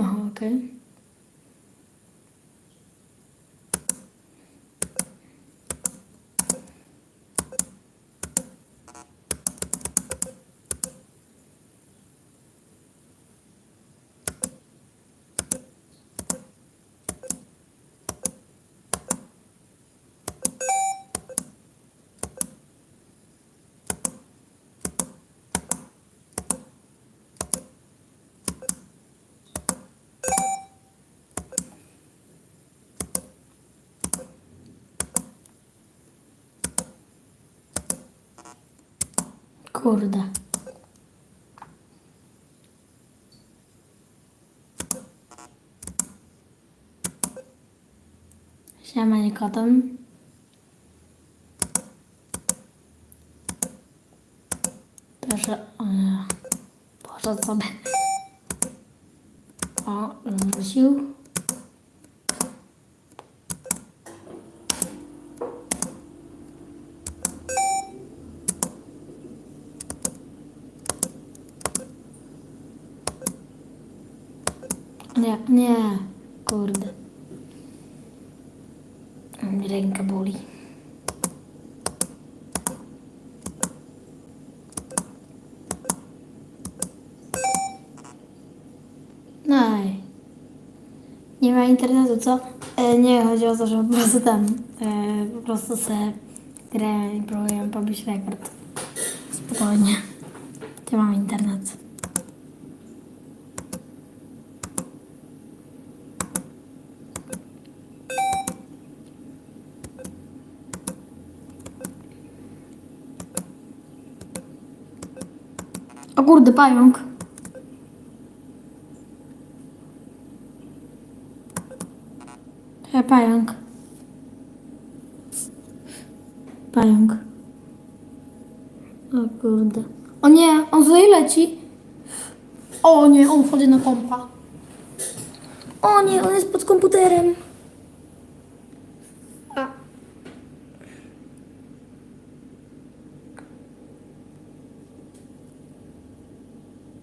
Aha, okej. Kurde. Siema Nikotem. Proszę, o nie. Poszedł sobie. O, wrócił. Nie, nie, kurde. Ręka boli. No i nie ma internetu, co? E, nie, chodzi o to, że po prostu tam e, po prostu se grę i próbuję pobić rekord. Spokojnie. Nie mam internet. O kurde, pająk. E, pająk. Pająk. O kurde. O nie, on tutaj leci. O nie, on wchodzi na kompa. O nie, on jest pod komputerem. A.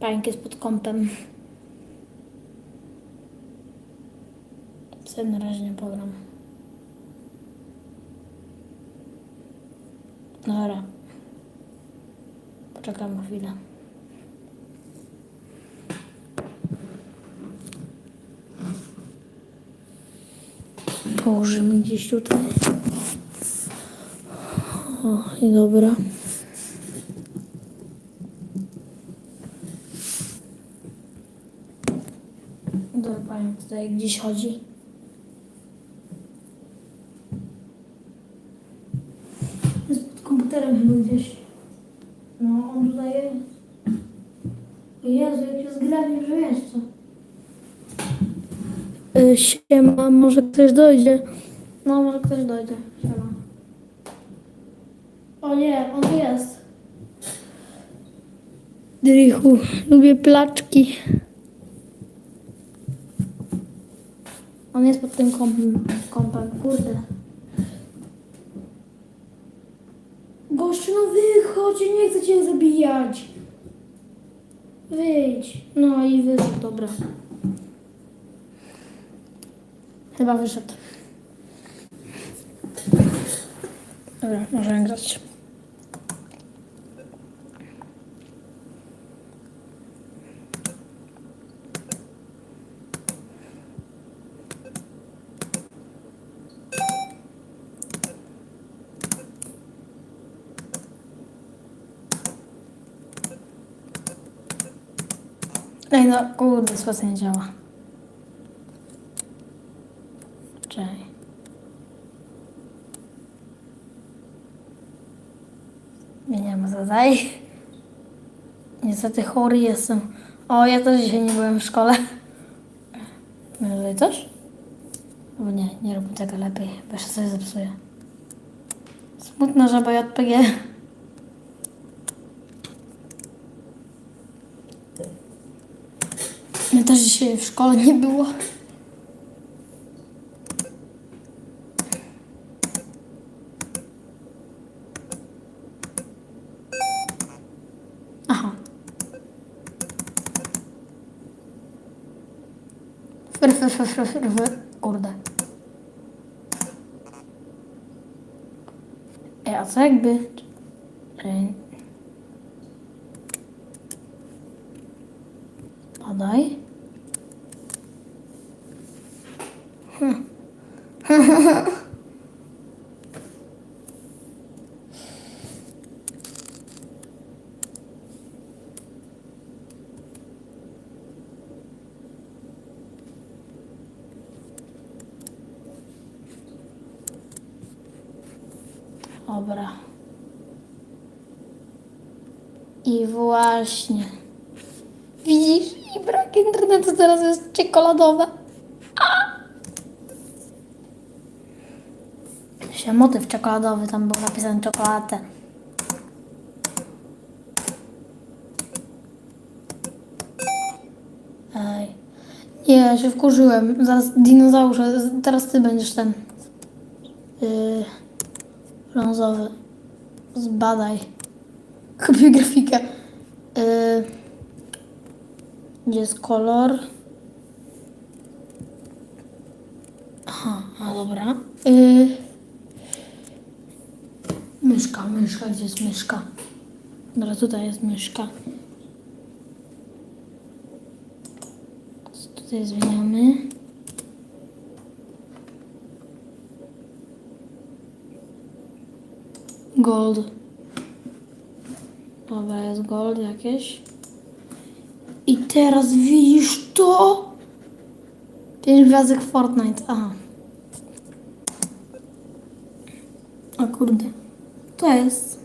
Pająk jest pod kąpem. Sobie na razie nie pogram. Dobra. Poczekam chwilę. Położymy gdzieś tutaj. O, i. Dobra, pająk tutaj gdzieś chodzi. Jest pod komputerem chyba gdzieś. No, on tutaj jest. O Jezu, jak się zgrabił, że jest co. Y, siema, może ktoś dojdzie. No, może ktoś dojdzie. Siema. O nie, on jest. Drichu, lubię placzki. On jest pod tym kompem, kurde. Gościu, no wychodź, nie chcę cię zabijać. Wyjdź. No i wyszedł, dobra. Chyba wyszedł. Dobra, możemy grać. Ej, no kurde, spacja nie działa. Czekaj. Zmieniamy zadaj. Niestety chory jestem. O, ja też dzisiaj nie byłem w szkole. Może coś? Albo nie, nie róbmy tego lepiej, bo jeszcze coś zepsuję. Smutna żaba JPG. Też dzisiaj w szkole nie było. Aha. Ryf, ryf, ryf, ryf, ryf. Kurde. Ej, a co jakby... Ej. Padaj. Dobra. I właśnie. Widzisz? I brak internetu teraz jest czekoladowe. Się motyw czekoladowy, tam był napisany czekoladę. Ej. Nie, się wkurzyłem. Zaraz dinozaurze, teraz ty będziesz ten. Yy, brązowy. Zbadaj. Kupię grafikę. Yy, gdzie jest kolor? Aha, a dobra. Yy, myszka, myszka, gdzie jest myszka? Dobra, tutaj jest myszka. Tutaj zmieniamy. Gold. Dobra, jest gold jakieś. I teraz widzisz to? Pięć gwiazdek Fortnite. Aha. O kurde. To jest.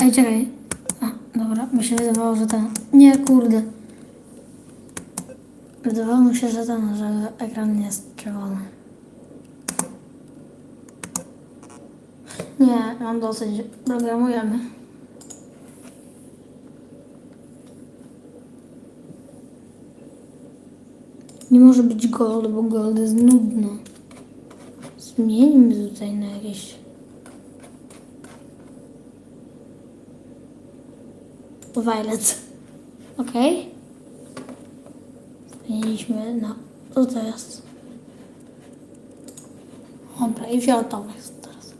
Ej, czekaj. A, dobra, mi się wydawało, że ten. Nie, kurde. Wydawało mi się, że ten, że ekran jest czerwony. Nie, mam dosyć. Programujemy. Nie może być gold, bo gold jest nudno. Zmieńmy tutaj na jakieś... Violet. Ok. Zmieniliśmy na... Co to jest? Dobra, i fioletowe jest teraz.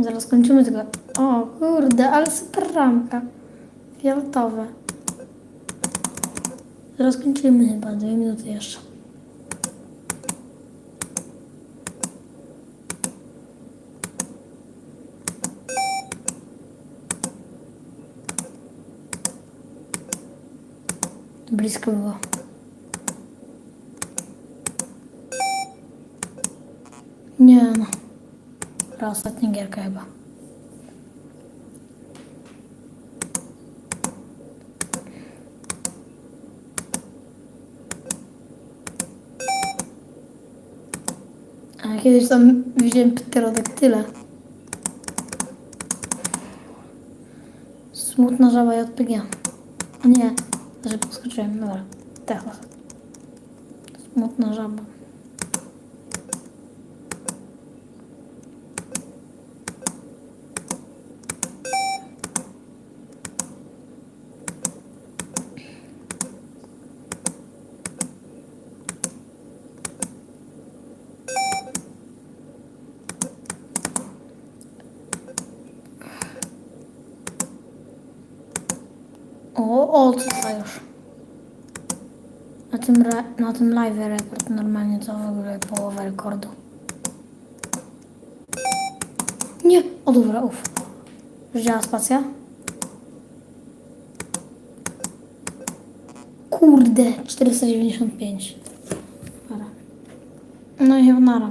Zaraz kończymy tego. O kurde, ale super ramka. Fioletowe. Zaraz kończymy chyba, dwie minuty jeszcze. Blisko było. Nie. Dobra, ostatnia gierka chyba. A kiedyś tam widziałem pterodaktyle. Smutna żaba JPG. O nie, że poskoczyłem. Dobra, teraz. Smutna żaba. O, o, co to już? Na tym, na tym live rekord normalnie to w ogóle połowa rekordu. Nie! O dobra, uff. Już działa spacja? Kurde, 495. Dobra. No i chyba nara.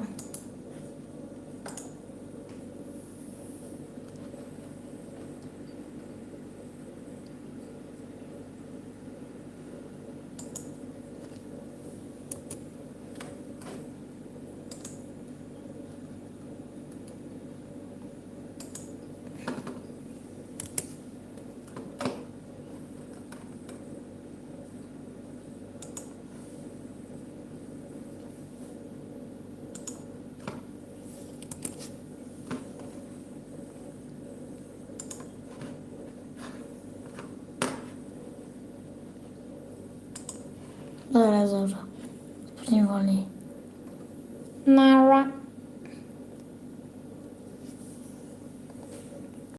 Dobrze. Później wolniej.